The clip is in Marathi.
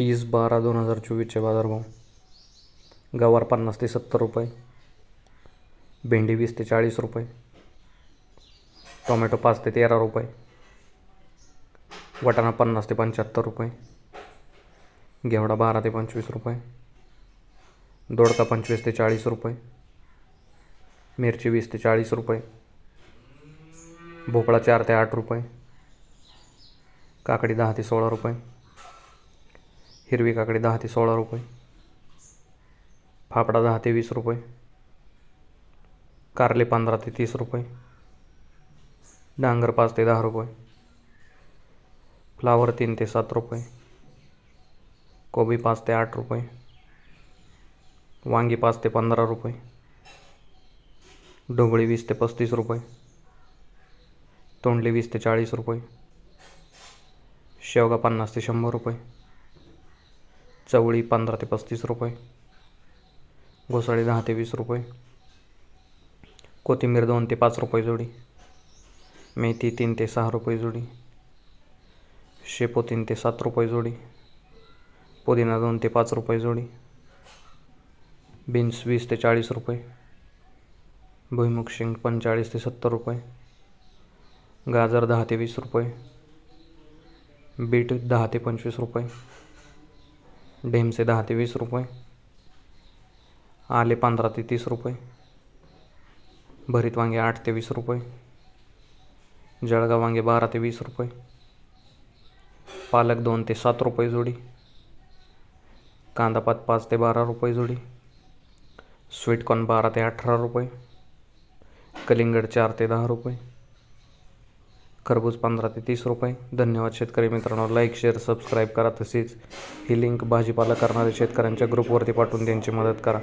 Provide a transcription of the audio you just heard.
तीस बारा दोन हजार चोवीसचे बाजारभाव. गवार पन्नास ते सत्तर रुपये. भेंडी वीस ते चाळीस रुपये. टोमॅटो पाच ते तेरा रुपये. वाटाणा पन्नास ते पंच्याहत्तर रुपये. घेवडा बारा ते पंचवीस रुपये. दोडका पंचवीस ते चाळीस रुपये. मिरची वीस ते चाळीस रुपये. भोपळा चार ते आठ रुपये. काकडी दहा ते सोळा रुपये. हिरवी काकडी दहा ते सोळा रुपये. फाफडा दहा ते वीस रुपये. कारले पंधरा ते तीस रुपये. डांगर पाच ते दहा रुपये. फ्लावर तीन ते सात रुपये. कोबी पाच ते आठ रुपये. वांगी पाच ते पंधरा रुपये. ढोबळी वीस ते पस्तीस रुपये. तोंडली वीस ते चाळीस रुपये. शेवगा पन्नास ते शंभर रुपये. चवळी पंधरा ते पस्तीस रुपये. घोसाळी दहा ते वीस रुपये. कोथिंबीर दोन ते पाच रुपये जोडी. मेथी तीन ते सहा रुपये जोडी. शेपू तीन ते सात रुपये जोडी. पुदिना दोन ते पाच रुपये जोडी. बीन्स वीस ते चाळीस रुपये. भुईमुग शेंग पंचेचाळीस ते सत्तर रुपये. गाजर दहा ते वीस रुपये. बीट दहा ते पंचवीस रुपये. ढेमसे दहा ते वीस रुपये. आले पंधरा ते तीस रुपये. भरीत वांगे आठ ते वीस रुपये. जळगाव वांगे बारा ते वीस रुपये. पालक दोन ते सात रुपये जोडी. कांदापात पाच ते बारा रुपये जोडी. स्वीटकॉर्न बारा ते अठरा रुपये. कलिंगड चार ते दहा रुपये. खरबूज पंधरा ते तीस रुपये. धन्यवाद शेतकरी मित्रांनो. लाईक शेअर सबस्क्राईब करा तसेच ही लिंक भाजीपाला करणाऱ्या शेतकऱ्यांच्या ग्रुपवरती पाठवून त्यांची मदत करा.